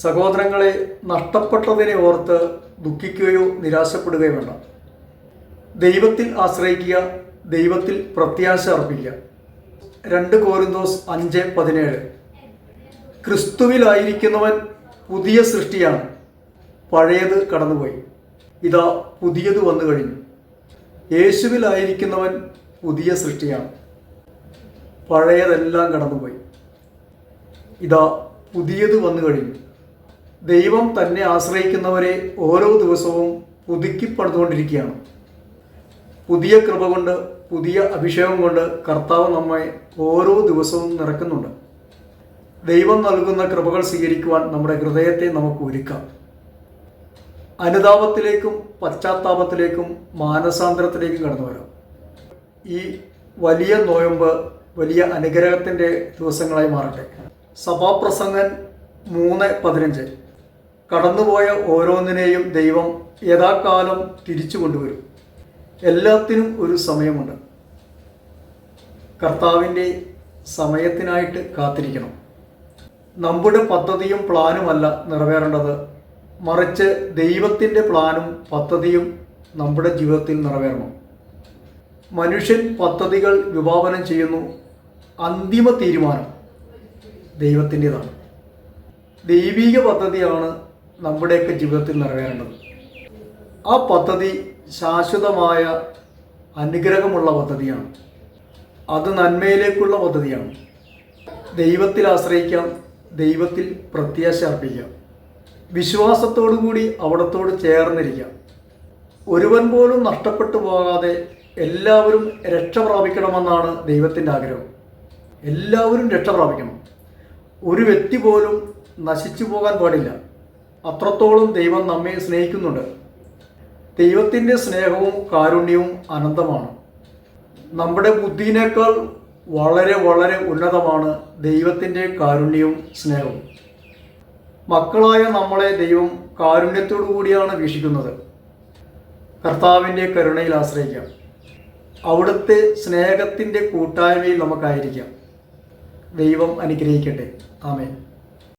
സഹോദരങ്ങളെ നഷ്ടപ്പെട്ടതിനെ ഓർത്ത് ദുഃഖിക്കുകയോ നിരാശപ്പെടുകയോ വേണ്ട. ദൈവത്തിൽ ആശ്രയിക്കുക ദൈവത്തിൽ പ്രത്യാശ അർപ്പിക്കുക. രണ്ട് കോരിന്തോസ് അഞ്ച് പതിനേഴ്. ക്രിസ്തുവിലായിരിക്കുന്നവൻ പുതിയ സൃഷ്ടിയാണ്. പഴയത് കടന്നുപോയി. ഇതാ പുതിയത് വന്നു കഴിഞ്ഞു. യേശുവിലായിരിക്കുന്നവൻ പുതിയ സൃഷ്ടിയാണ്. പഴയതെല്ലാം കടന്നുപോയി. ഇതാ പുതിയത് വന്നു കഴിഞ്ഞു. ദൈവം തന്നെ ആശ്രയിക്കുന്നവരെ ഓരോ ദിവസവും പുതുക്കി പണിതുകൊണ്ടിരിക്കുകയാണ് പുതിയ കൃപ കൊണ്ട് പുതിയ അഭിഷേകം കൊണ്ട് കർത്താവ് നമ്മെ ഓരോ ദിവസവും നിറക്കുന്നുണ്ട്. ദൈവം നൽകുന്ന കൃപകൾ സ്വീകരിക്കുവാൻ നമ്മുടെ ഹൃദയത്തെ നമുക്ക് ഒരുക്കാം. അനുതാപത്തിലേക്കും പശ്ചാത്താപത്തിലേക്കും മാനസാന്തരത്തിലേക്കും കടന്നു വരാം. ഈ വലിയ നോയമ്പ് വലിയ അനുഗ്രഹത്തിന്റെ ദിവസങ്ങളായി മാറട്ടെ. സഭാപ്രസംഗൻ മൂന്ന് പതിനഞ്ച്. കടന്നുപോയ ഓരോന്നിനെയും ദൈവം യഥാകാലം തിരിച്ചു കൊണ്ടുവരും. എല്ലാത്തിനും ഒരു സമയമുണ്ട്. കർത്താവിന്റെ സമയത്തിനായിട്ട് കാത്തിരിക്കണം. നമ്മുടെ പദ്ധതിയും പ്ലാനുമല്ല നിറവേറേണ്ടത്. മറിച്ച് ദൈവത്തിന്റെ പ്ലാനും പദ്ധതിയും നമ്മുടെ ജീവിതത്തിൽ നിറവേറണം. മനുഷ്യൻ പദ്ധതികൾ വിഭാവനം ചെയ്യുന്നു. അന്തിമ തീരുമാനം ദൈവത്തിന്റെതാണ്. ദൈവിക പദ്ധതിയാണ് നമ്മുടെയൊക്കെ ജീവിതത്തിൽ നിറവേറേണ്ടത്. ആ പദ്ധതി ശാശ്വതമായ അനുഗ്രഹമുള്ള പദ്ധതിയാണ്. അത് നന്മയിലേക്കുള്ള പദ്ധതിയാണ്. ദൈവത്തിൽ ആശ്രയിക്കാം ദൈവത്തിൽ പ്രത്യാശ അർപ്പിക്കാം. വിശ്വാസത്തോടു കൂടി അവിടത്തോട് ചേർന്നിരിക്കാം. ഒരുവൻ പോലും നഷ്ടപ്പെട്ടു പോകാതെ എല്ലാവരും രക്ഷ പ്രാപിക്കണമെന്നാണ് ദൈവത്തിന്റെ ആഗ്രഹം. എല്ലാവരും രക്ഷ പ്രാപിക്കണം. ഒരു വ്യക്തി പോലും നശിച്ചു പോകാൻ പാടില്ല. അത്രത്തോളം ദൈവം നമ്മെ സ്നേഹിക്കുന്നുണ്ട്. ദൈവത്തിന്റെ സ്നേഹവും കാരുണ്യവും അനന്തമാണ്. നമ്മുടെ ബുദ്ധിയിനേക്കാൾ വളരെ വളരെ ഉന്നതമാണ് ദൈവത്തിന്റെ കാരുണ്യവും സ്നേഹവും. മക്കളായ നമ്മളെ ദൈവം കാരുണ്യത്തോടു കൂടിയാണ് വീക്ഷിക്കുന്നത്. കർത്താവിന്റെ കരുണയിൽ ആശ്രയിക്കാം. അവിടുത്തെ സ്നേഹത്തിന്റെ കൂട്ടായ്മയിൽ നമുക്കായിരിക്കാം. ദൈവം അനുഗ്രഹിക്കട്ടെ. ആമേൻ.